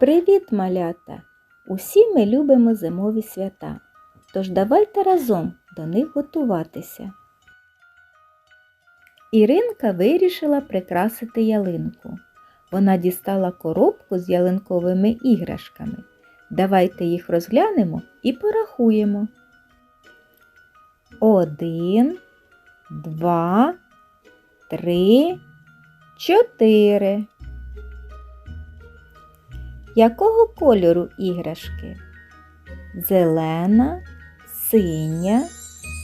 Привіт, малята! Усі ми любимо зимові свята. Тож давайте разом до них готуватися. Іринка вирішила прикрасити ялинку. Вона дістала коробку з ялинковими іграшками. Давайте їх розглянемо і порахуємо. Один, два, три, чотири. Якого кольору іграшки? Зелена, синя,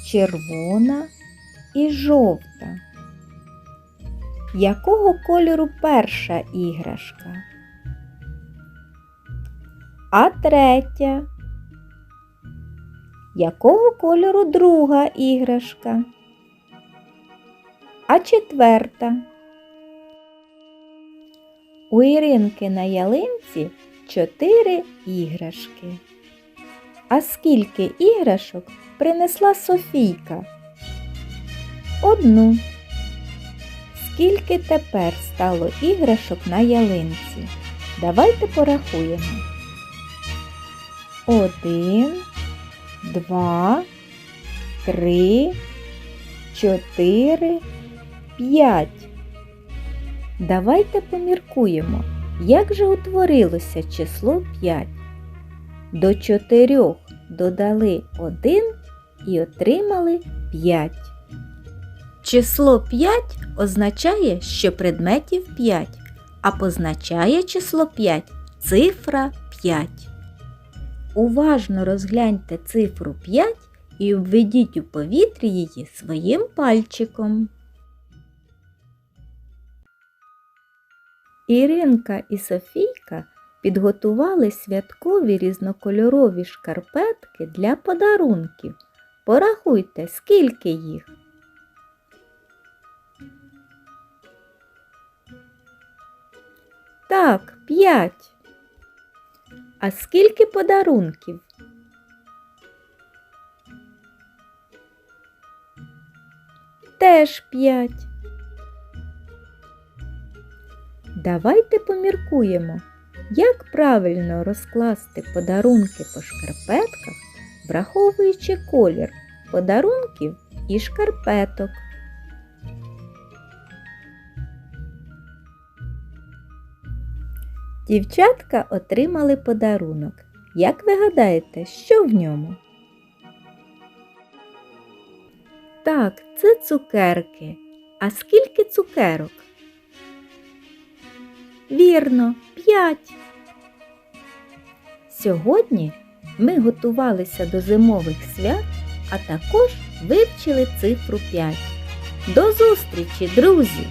червона і жовта. Якого кольору перша іграшка? А третя? Якого кольору друга іграшка? А четверта? У Іринки на ялинці чотири іграшки. А скільки іграшок принесла Софійка? Одну. Скільки тепер стало іграшок на ялинці? Давайте порахуємо. Один, два, три, чотири, п'ять. Давайте поміркуємо, як же утворилося число 5. До 4 додали 1 і отримали 5. Число 5 означає, що предметів 5, а позначає число 5 цифра 5. Уважно розгляньте цифру 5 і введіть у повітрі її своїм пальчиком. Іринка і Софійка підготували святкові різнокольорові шкарпетки для подарунків. Порахуйте, скільки їх. Так, п'ять. А скільки подарунків? Теж п'ять. Давайте поміркуємо, як правильно розкласти подарунки по шкарпетках, враховуючи колір подарунків і шкарпеток. Дівчатка отримали подарунок. Як ви гадаєте, що в ньому? Так, це цукерки. А скільки цукерок? Вірно, п'ять. Сьогодні ми готувалися до зимових свят, а також вивчили цифру 5. До зустрічі, друзі!